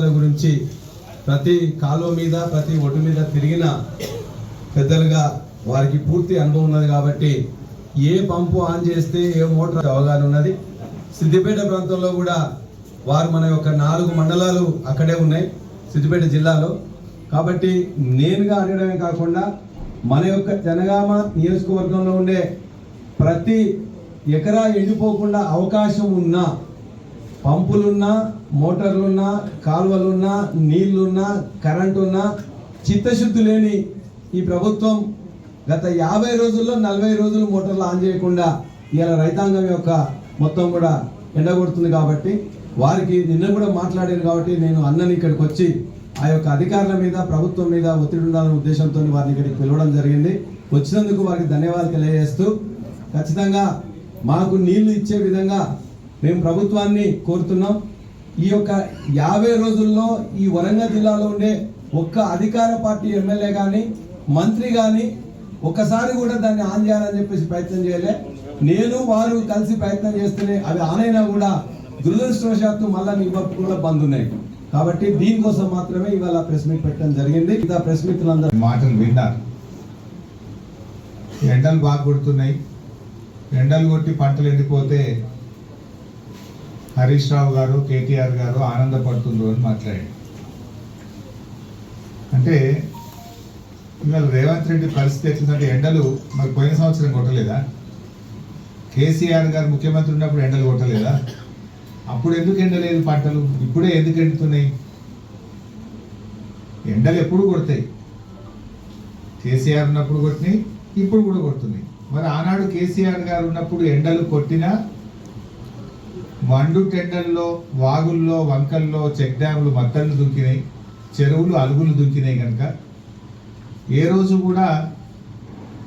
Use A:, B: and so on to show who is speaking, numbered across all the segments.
A: వ్యాధుల గురించి ప్రతి కాలువ మీద ప్రతి ఒడ్డు మీద తిరిగిన పెద్దలుగా వారికి పూర్తి అనుభవం ఉన్నది కాబట్టి ఏ పంపు ఆన్ చేస్తే ఏ మోటార్ అవగాహన ఉన్నది. సిద్దిపేట ప్రాంతంలో కూడా వారు మన యొక్క నాలుగు మండలాలు అక్కడే ఉన్నాయి సిద్దిపేట జిల్లాలో. కాబట్టి నేనుగా అడగడమే కాకుండా మన యొక్క జనగామ నియోజకవర్గంలో ఉండే ప్రతి ఎకరా ఎండిపోకుండా అవకాశం ఉన్నా పంపులున్నా మోటార్లున్నా కాలువలున్నా నీళ్ళున్నా కరెంటు ఉన్నా చిత్తశుద్ధి లేని ఈ ప్రభుత్వం గత యాభై రోజుల్లో నలభై రోజులు మోటార్లు ఆన్ చేయకుండా ఇలా రైతాంగం యొక్క మొత్తం కూడా ఎండగొడుతుంది కాబట్టి వారికి నిన్న కూడా మాట్లాడాను కాబట్టి నేను అన్నని ఇక్కడికి వచ్చి ఆ యొక్క అధికారుల మీద ప్రభుత్వం మీద ఒత్తిడి ఉండాలనే ఉద్దేశంతో వారిని ఇక్కడికి పిలవడం జరిగింది. వచ్చినందుకు వారికి ధన్యవాదాలు తెలియజేస్తూ ఖచ్చితంగా మాకు నీళ్ళు ఇచ్చే విధంగా మేము ప్రభుత్వాన్ని కోరుతున్నాం. ఈ యొక్క యాభై రోజుల్లో ఈ వరంగల్ జిల్లాలో ఉండే ఒక్క అధికార పార్టీ ఎమ్మెల్యే కానీ మంత్రి కానీ ఒక్కసారి కూడా దాన్ని ఆన్ చేయాలని చెప్పేసి ప్రయత్నం చేయలే. నేను వారు కలిసి ప్రయత్నం చేస్తేనే అవి ఆన్ అయినా కూడా దురదృష్టవశాత్తు మళ్ళీ నీ కూడా బంద్ ఉన్నాయి. కాబట్టి దీనికోసం మాత్రమే ఇవాళ ప్రెస్ మీట్ పెట్టడం జరిగింది. ఇంకా ప్రెస్ మిత్రులందరూ
B: మాటలు విన్నారు. ఎండలు బాగా కొడుతున్నాయి. ఎండలు కొట్టి పంటలు ఎండిపోతే హరీష్ రావు గారు కేటీఆర్ గారు ఆనందపడుతుండ్రు అని మాట్లాడాడు అంటే ఇవాళ రేవంత్ రెడ్డి పరిస్థితి ఎట్లుందంటే ఎండలు మరి పోయిన సంవత్సరం కొట్టలేదా? కేసీఆర్ గారు ముఖ్యమంత్రి ఉన్నప్పుడు ఎండలు కొట్టలేదా? అప్పుడు ఎందుకు ఎండలేదు పంటలు? ఇప్పుడే ఎందుకు ఎండుతున్నాయి? ఎండలు ఎప్పుడు కొడతాయి? కేసీఆర్ ఉన్నప్పుడు కొట్టినాయి ఇప్పుడు కూడా కొడుతున్నాయి. మరి ఆనాడు కేసీఆర్ గారు ఉన్నప్పుడు ఎండలు కొట్టినా మండు టెండల్లో వాగుల్లో వంకల్లో చెక్ డ్యాములు మత్తళ్ళు దుంకినాయి చెరువులు అలుగులు దుంకినాయి కనుక ఏ రోజు కూడా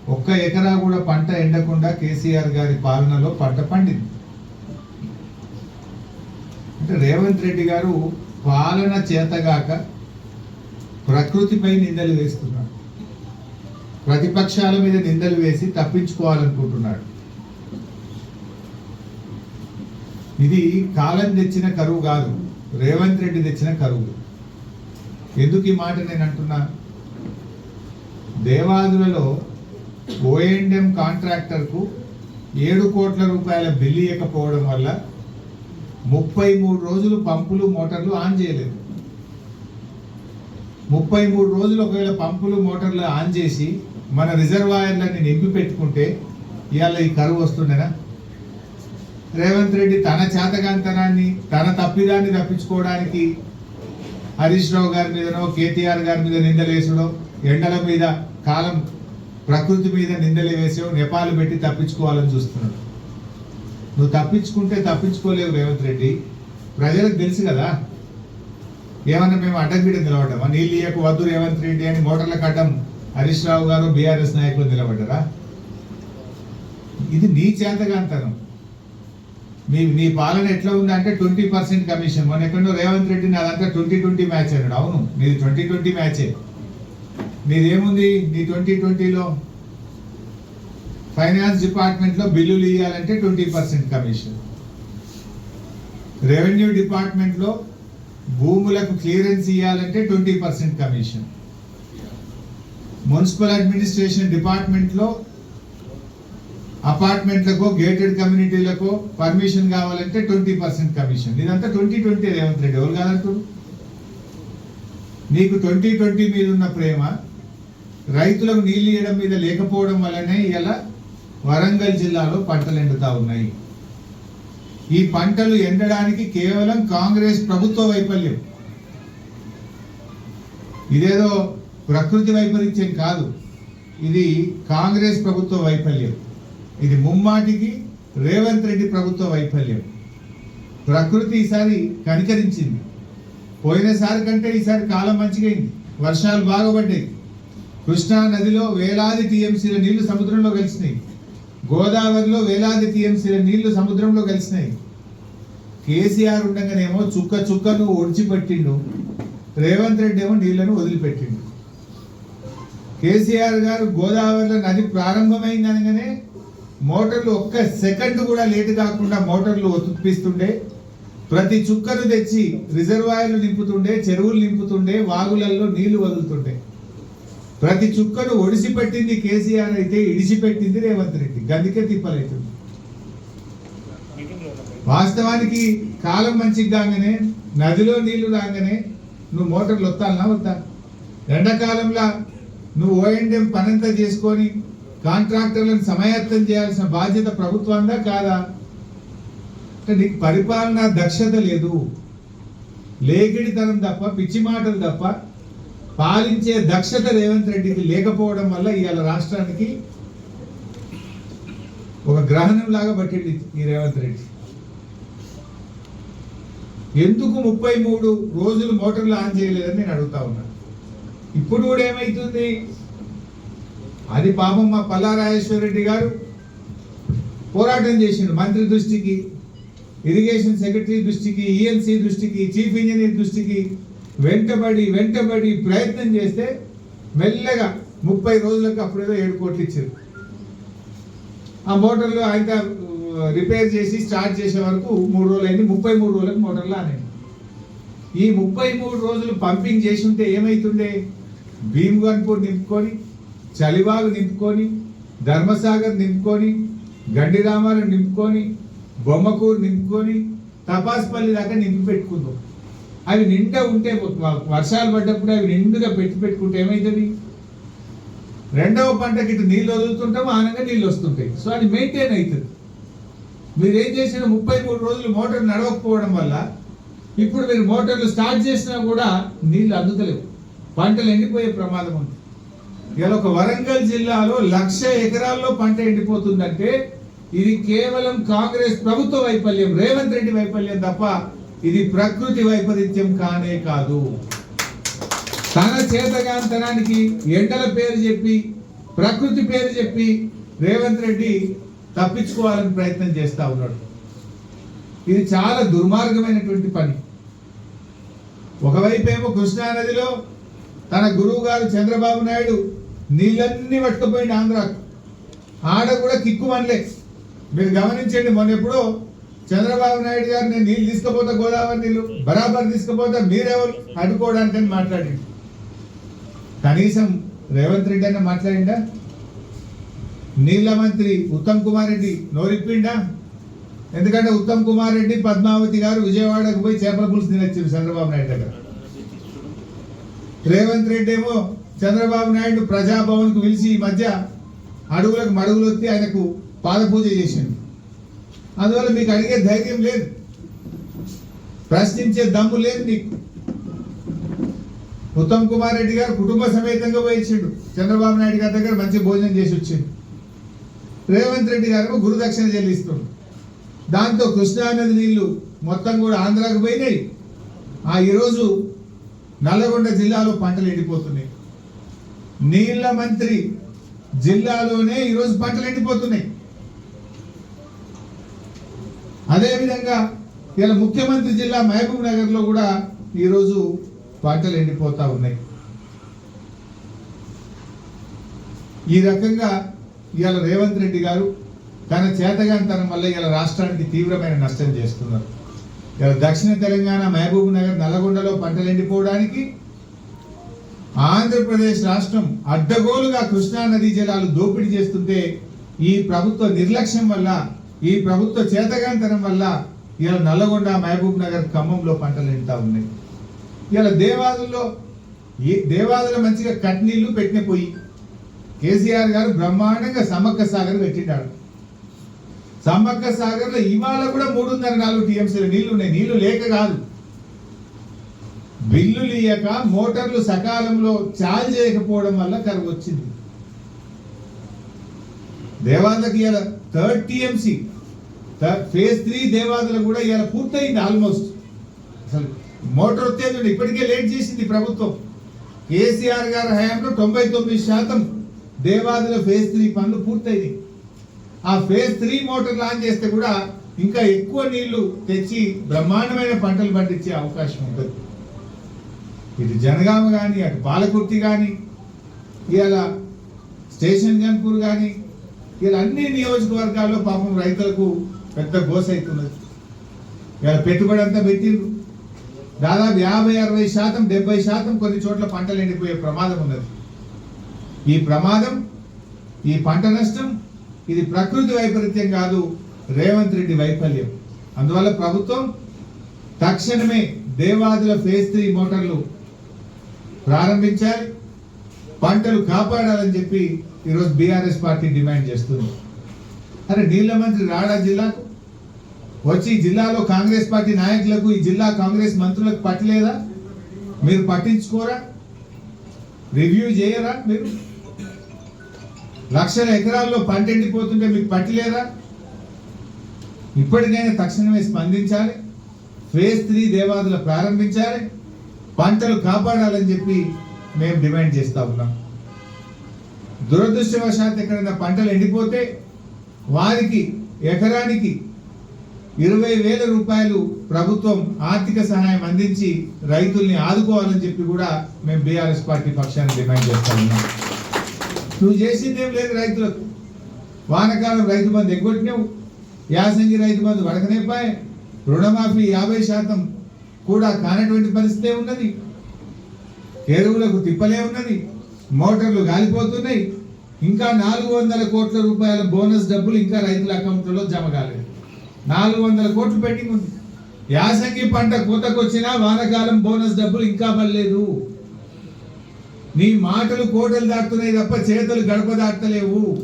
B: ఒక్క ఎకరా కూడా పంట ఎండకుండా కేసీఆర్ గారి పాలనలో పంట పండింది. అంటే రేవంత్ రెడ్డి గారు పాలన చేతగాక ప్రకృతిపై నిందలు వేస్తున్నాడు ప్రతిపక్షాల మీద నిందలు వేసి తప్పించుకోవాలనుకుంటున్నాడు ఇది కాలం తెచ్చిన కరువు కాదు. రేవంత్ రెడ్డి తెచ్చిన కరువు. ఎందుకు ఈ మాట నేను అంటున్నా? దేవాదులలో ఓఎండ్ఎం కాంట్రాక్టర్కు ఏడు కోట్ల రూపాయల బిల్లు ఇవ్వకపోవడం వల్ల ముప్పై మూడు రోజులు పంపులు మోటార్లు ఆన్ చేయలేదు. ముప్పై మూడు రోజులు ఒకవేళ పంపులు మోటార్లు ఆన్ చేసి మన రిజర్వాయర్లన్నీ నింపి పెట్టుకుంటే ఇవాళ ఈ కరువు వస్తుండేనా? రేవంత్ రెడ్డి తన చేతగాంతనాన్ని తన తప్పిదాన్ని తప్పించుకోవడానికి హరీష్ రావు గారి మీదనో కేటీఆర్ గారి మీద నిందలేసడం ఎండల మీద కాలం ప్రకృతి మీద నిందలు వేసో నెపాలు పెట్టి తప్పించుకోవాలని చూస్తున్నాడు. నువ్వు తప్పించుకుంటే తప్పించుకోలేవు రేవంత్ రెడ్డి. ప్రజలకు తెలుసు కదా. ఏమన్నా మేము అడ్డంగిడ నిలబడ్డామా? నీళ్ళు ఇయ్యకు వద్దు రేవంత్ రెడ్డి అని మోటార్ల అడ్డం హరీష్ రావు గారు బీఆర్ఎస్ నాయకులు నిలబడ్డారా? ఇది నీ చేతగాంతనం మీ నీ పాలన ఎట్లా ఉంది అంటే ట్వంటీ పర్సెంట్ కమిషన్. మొన్న ఎక్కడో రేవంత్ రెడ్డి నాదంతా ట్వంటీ ట్వంటీ మ్యాచ్ అన్నాడు అవును నీది ట్వంటీ ట్వంటీ మ్యాచే. నీదేముంది? నీ ట్వంటీ ట్వంటీలో ఫైనాన్స్ డిపార్ట్మెంట్లో బిల్లులు ఇవ్వాలంటే ట్వంటీ పర్సెంట్ కమిషన్. రెవెన్యూ డిపార్ట్మెంట్లో భూములకు క్లియరెన్స్ ఇవ్వాలంటే twenty percent commission. Municipal administration డిపార్ట్మెంట్లో అపార్ట్మెంట్లకు గేటెడ్ కమ్యూనిటీలకు పర్మిషన్ కావాలంటే ట్వంటీ పర్సెంట్ కమిషన్ ఇదంతా ట్వంటీ ట్వంటీ రేవంత్ రెడ్డి. ఎవరు కాదంటారు నీకు ట్వంటీ ట్వంటీ మీద ఉన్న ప్రేమ రైతులకు నీళ్ళు ఇవ్వడం మీద లేకపోవడం వల్లనే ఇలా వరంగల్ జిల్లాలో పంటలు ఎండుతా ఉన్నాయి. ఈ పంటలు ఎండడానికి కేవలం కాంగ్రెస్ ప్రభుత్వ వైఫల్యం. ఇదేదో ప్రకృతి వైపరీత్యం కాదు. ఇది కాంగ్రెస్ ప్రభుత్వ వైఫల్యం. ఇది ముమ్మాటికి రేవంత్ రెడ్డి ప్రభుత్వ వైఫల్యం. ప్రకృతి ఈసారి కనికరించింది. పోయినసారి కంటే ఈసారి కాలం మంచిగైంది. వర్షాలు బాగా పడ్డాయి కృష్ణా నదిలో వేలాది టీఎంసీల నీళ్ళు సముద్రంలో కలిసినాయి గోదావరిలో వేలాది టీఎంసీల నీళ్ళు సముద్రంలో కలిసినాయి కేసీఆర్ ఉండగానేమో చుక్క చుక్కను ఒడిచిపెట్టిండు. రేవంత్ రెడ్డి ఏమో నీళ్ళను వదిలిపెట్టిండు. కేసీఆర్ గారు గోదావరిలో నది ప్రారంభమైంది అనగానే మోటార్లు ఒక్క సెకండ్ కూడా లేట్ కాకుండా మోటార్లు ఉత్పిస్తుండే ప్రతి చుక్కను తెచ్చి రిజర్వాయర్లు నింపుతుండే చెరువులు నింపుతుండే వాగులలో నీళ్ళు వదులుతుండే. ప్రతి చుక్కను ఒడిసి పెట్టింది కేసీఆర్ అయితే ఇడిచిపెట్టింది రేవంత్ రెడ్డి. గదికే తిప్పలైతుంది. వాస్తవానికి కాలం మంచిగా కాగానే నదిలో నీళ్ళు రాగానే నువ్వు మోటార్లు వస్తానా వద్దా? ఎండాకాలంలో నువ్వు ఓఎండ్ఎం పనంతా చేసుకొని కాంట్రాక్టర్లను సమాయత్తం చేయాల్సిన బాధ్యత ప్రభుత్వందా కాదా? అంటే నీకు పరిపాలన దక్షత లేదు. లేకిడితనం తప్ప పిచ్చి మాటలు తప్ప పాలించే దక్షత రేవంత్ రెడ్డికి లేకపోవడం వల్ల ఇవాళ రాష్ట్రానికి ఒక గ్రహణం లాగా పట్టింది ఈ రేవంత్ రెడ్డి. ఎందుకు ముప్పై మూడు రోజులు మోటార్లు ఆన్ చేయలేదని నేను అడుగుతా ఉన్నాను ఇప్పుడు కూడా ఏమైతుంది? అది పాపం మా పల్లారాజేశ్వర రెడ్డి గారు పోరాటం చేసిండు మంత్రి దృష్టికి ఇరిగేషన్ సెక్రటరీ దృష్టికి ఈఎన్సీ దృష్టికి చీఫ్ ఇంజనీర్ దృష్టికి వెంటబడి వెంటబడి ప్రయత్నం చేస్తే మెల్లగా ముప్పై రోజులకు అప్పుడేదో ఏడు కోట్లు ఇచ్చారు. ఆ మోటార్లు ఆయన రిపేర్ చేసి స్టార్ట్ చేసే వరకు మూడు రోజులు అయింది ముప్పై మూడు రోజులకు మోటార్లు ఆనాయి ఈ ముప్పై మూడు రోజులు పంపింగ్ చేసి ఉంటే ఏమైతుండే? భీమ్గన్పూర్ నింపుకొని చలివాగు నింపుకొని ధర్మసాగర్ నింపుకొని గండి రామారం నింపుకొని బొమ్మకూరు నింపుకొని తపాస్పల్లి దాకా నింపి పెట్టుకుందాం. అవి నిండా ఉంటే వర్షాలు పడ్డప్పుడు అవి నిండుగా పెట్టి పెట్టుకుంటే ఏమవుతుంది రెండవ పంటకి ఇటు నీళ్ళు వదులుతుంటాం ఆనంగా నీళ్ళు వస్తుంటాయి. సో అది మెయింటైన్ అవుతుంది మీరు ఏం చేసిన ముప్పై మూడు రోజులు మోటార్ నడవకపోవడం వల్ల ఇప్పుడు మీరు మోటార్లు స్టార్ట్ చేసినా కూడా నీళ్ళు అందుతలేవు. పంటలు ఎండిపోయే ప్రమాదం ఉంది ఇలా ఒక వరంగల్ జిల్లాలో లక్ష ఎకరాల్లో పంట ఎండిపోతుందంటే ఇది కేవలం కాంగ్రెస్ ప్రభుత్వ వైఫల్యం రేవంత్ రెడ్డి వైఫల్యం తప్ప ఇది ప్రకృతి వైపరీత్యం కానే కాదు. తన చేతగాంతనానికి ఎండల పేరు చెప్పి ప్రకృతి పేరు చెప్పి రేవంత్ రెడ్డి తప్పించుకోవాలని ప్రయత్నం చేస్తా ఉన్నాడు. ఇది చాలా దుర్మార్గమైనటువంటి పని. ఒకవైపేమో కృష్ణానదిలో తన గురువు గారు చంద్రబాబు నాయుడు నీళ్ళన్నీ పట్టుకుపోయింది ఆంధ్రాకు ఆడ కూడా కిక్కు మనలే మీరు గమనించండి మొన్న ఎప్పుడో చంద్రబాబు నాయుడు గారు నేను నీళ్ళు తీసుకుపోతా గోదావరి నీళ్ళు బరాబర్ తీసుకుపోతా మీరెవరు అడ్డుకోవడానికని మాట్లాడి కనీసం రేవంత్ రెడ్డి అయినా మాట్లాడిండా? నీళ్ళ మంత్రి ఉత్తమ్ కుమార్ రెడ్డి నోరిప్పిండా? ఎందుకంటే ఉత్తమ్ కుమార్ రెడ్డి పద్మావతి గారు విజయవాడకు పోయి చేపల పులుసు తినొచ్చారు చంద్రబాబు నాయుడు దగ్గర. రేవంత్ రెడ్డి ఏమో చంద్రబాబు నాయుడు ప్రజాభవన్కు పిలిచి ఈ మధ్య అడుగులకు మడుగులు వచ్చి ఆయనకు పాదపూజ చేసిండు అందువల్ల మీకు అడిగే ధైర్యం లేదు. ప్రశ్నించే దమ్ము లేదు నీకు ఉత్తమ్ కుమార్ రెడ్డి గారు కుటుంబ సమేతంగా పోయించిండు చంద్రబాబు నాయుడు గారి దగ్గర మంచి భోజనం చేసి వచ్చిండు. రేవంత్ రెడ్డి గారు గురుదక్షిణ చెల్లిస్తుండు. దాంతో కృష్ణానది నీళ్ళు మొత్తం కూడా ఆంధ్రాకు పోయినాయి. ఆ ఈరోజు నల్లగొండ జిల్లాలో పంటలు ఎండిపోతున్నాయి. నీళ్ళ మంత్రి జిల్లాలోనే ఈరోజు పంటలు ఎండిపోతున్నాయి. అదేవిధంగా ఇలా ముఖ్యమంత్రి జిల్లా మహబూబ్ నగర్లో కూడా ఈరోజు పంటలు ఎండిపోతూ ఉన్నాయి. ఈ రకంగా ఇవాళ రేవంత్ రెడ్డి గారు తన చేతగానితనం వల్ల ఇలా రాష్ట్రానికి తీవ్రమైన నష్టం చేస్తున్నారు. ఇలా దక్షిణ తెలంగాణ మహబూబ్ నగర్ నల్లగొండలో పంటలు ఎండిపోవడానికి ఆంధ్రప్రదేశ్ రాష్ట్రం అడ్డగోలుగా కృష్ణా నదీ జలాలు దోపిడీ చేస్తుంటే ఈ ప్రభుత్వ నిర్లక్ష్యం వల్ల ఈ ప్రభుత్వ చేతగాంతనం వల్ల ఇలా నల్లగొండ మహబూబ్ నగర్ ఖమ్మంలో పంటలు ఎండుతా ఉన్నాయి. ఇలా దేవాదుల్లో ఈ దేవాదుల మంచిగా కట్నీళ్ళు పెట్టిన పోయి కేసీఆర్ గారు బ్రహ్మాండంగా సమ్మక్క సాగర్ పెట్టినాడు సమ్మక్క సాగర్లో ఇవాళ కూడా మూడున్నర నాలుగు టీఎంసీల నీళ్ళు ఉన్నాయి. నీళ్ళు లేక కాదు. బిల్లులు ఇయ్యక మోటార్లు సకాలంలో చార్జ్ చేయకపోవడం వల్ల కరువు వచ్చింది. దేవాదులకు ఇవాళ థర్డ్ టీఎంసీ ఫేజ్ త్రీ దేవాదులు కూడా ఇవాళ పూర్తయింది ఆల్మోస్ట్. అసలు మోటార్ వచ్చేది ఇప్పటికే లేట్ చేసింది ప్రభుత్వం. కేసీఆర్ గారి హయాంలో తొంభై తొమ్మిది శాతం దేవాదుల ఫేజ్ త్రీ పనులు పూర్తయినాయి. ఆ ఫేజ్ త్రీ మోటార్ లాంచ్ చేస్తే కూడా ఇంకా ఎక్కువ నీళ్ళు తెచ్చి బ్రహ్మాండమైన పంటలు పండించే అవకాశం ఉంటుంది. ఇటు జనగామ కానీ అటు పాలకుర్తి కానీ ఇవాళ స్టేషన్ గన్పూర్ కానీ ఇలా అన్ని నియోజకవర్గాల్లో పాపం రైతులకు పెద్ద గోస అవుతున్నది. ఇలా పెట్టుబడి అంతా పెట్టిండ్రు. దాదాపు యాభై అరవై శాతం డెబ్బై శాతం కొన్ని చోట్ల పంటలు ఎండిపోయే ప్రమాదం ఉన్నది. ఈ ప్రమాదం ఈ పంట నష్టం ఇది ప్రకృతి వైపరీత్యం కాదు రేవంత్ రెడ్డి వైఫల్యం. అందువల్ల ప్రభుత్వం తక్షణమే దేవాదుల ఫేజ్ త్రీ మోటార్లు ప్రారంభించాలి పంటలు కాపాడాలని చెప్పి ఈరోజు బీఆర్ఎస్ పార్టీ డిమాండ్ చేస్తుంది. అరే నీళ్ళ మంత్రి రాడా జిల్లాకు? వచ్చి జిల్లాలో కాంగ్రెస్ పార్టీ నాయకులకు ఈ జిల్లా కాంగ్రెస్ మంత్రులకు పట్టలేదా? మీరు పట్టించుకోరా? రివ్యూ చేయరా మీరు? లక్షల ఎకరాల్లో పంట ఎండిపోతుంటే మీకు పట్టలేదా? ఇప్పటికైనా తక్షణమే స్పందించాలి. ఫేజ్ త్రీ దేవాదులు ప్రారంభించాలి. పంటలు కాపాడాలని చెప్పి మేము డిమాండ్ చేస్తా ఉన్నాం. దురదృష్టవశాత్తు ఎక్కడైనా పంటలు ఎండిపోతే వారికి ఎకరానికి ఇరవై వేల రూపాయలు ప్రభుత్వం ఆర్థిక సహాయం అందించి రైతుల్ని ఆదుకోవాలని చెప్పి కూడా మేము బీఆర్ఎస్ పార్టీ పక్షాన్ని డిమాండ్ చేస్తా ఉన్నాం. నువ్వు చేసిందేం లేదు రైతులకు. వానకాలం రైతు బంధు ఎగ్గొట్టినావు. యాసంగి రైతు బంధు వడకనేపాయ. రుణమాఫీ యాభై శాతం కూడా కానటువంటి పరిస్థితే ఉన్నది. ఎరువులకు తిప్పలే ఉన్నది. మోటార్లు గాలిపోతున్నాయి. ఇంకా నాలుగు వందల కోట్ల రూపాయల బోనస్ డబ్బులు ఇంకా రైతుల అకౌంట్లలో జమ కాలేదు. నాలుగు వందల కోట్లు పెండింగ్ ఉంది. యాసంగి పంట కోతకొచ్చినా వానకాలం బోనస్ డబ్బులు ఇంకా పడలేదు. నీ మాటలు కోటలు దాటుతున్నాయి తప్ప చేతులు గడప దాటలేవు.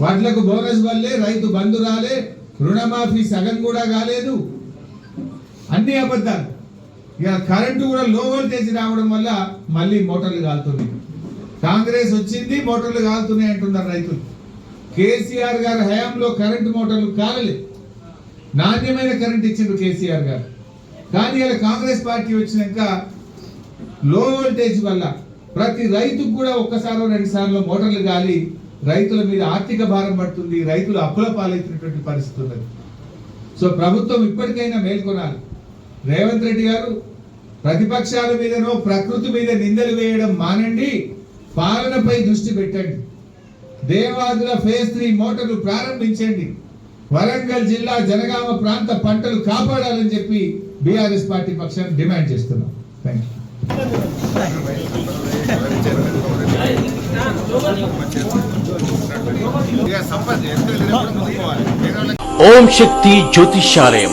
B: వాటిలకు బోనస్ వల్లే రైతు బంధు రాలే. రుణమాఫీ సగం కూడా కాలేదు. అన్ని అబద్ధాలు. ఇక కరెంటు కూడా లో వోల్టేజ్ రావడం వల్ల మళ్ళీ మోటార్లు కాలుతున్నాయి. కాంగ్రెస్ వచ్చింది మోటార్లు కాలుతున్నాయి అంటున్నారు రైతులు. కేసీఆర్ గారి హయాంలో కరెంటు మోటార్లు కాలలేదు నాణ్యమైన కరెంట్ ఇచ్చిండు కేసీఆర్ గారు. కానీ ఇలా కాంగ్రెస్ పార్టీ వచ్చినాక లో వోల్టేజ్ వల్ల ప్రతి రైతుకు కూడా ఒక్కసారో రెండు సార్లు మోటార్లు గాలి రైతుల మీద ఆర్థిక భారం పడుతుంది రైతులు అప్పుల పాలవుతున్నటువంటి పరిస్థితి ఉన్నది. సో ప్రభుత్వం ఇప్పటికైనా మేల్కొనాలి. రేవంత్ రెడ్డి గారు ప్రతిపక్షాల మీదనో ప్రకృతి మీద నిందలు వేయడం మానండి పాలనపై దృష్టి పెట్టండి. దేవాదుల ఫేజ్ త్రీ మోటార్లు ప్రారంభించండి. వరంగల్ జిల్లా జనగామ ప్రాంత పంటలు కాపాడాలని చెప్పి బీఆర్ఎస్ పార్టీ పక్షాన్ని డిమాండ్ చేస్తున్నాం. థ్యాంక్ యూ
C: ఓం శక్తి జ్యోతిష్యాలయం.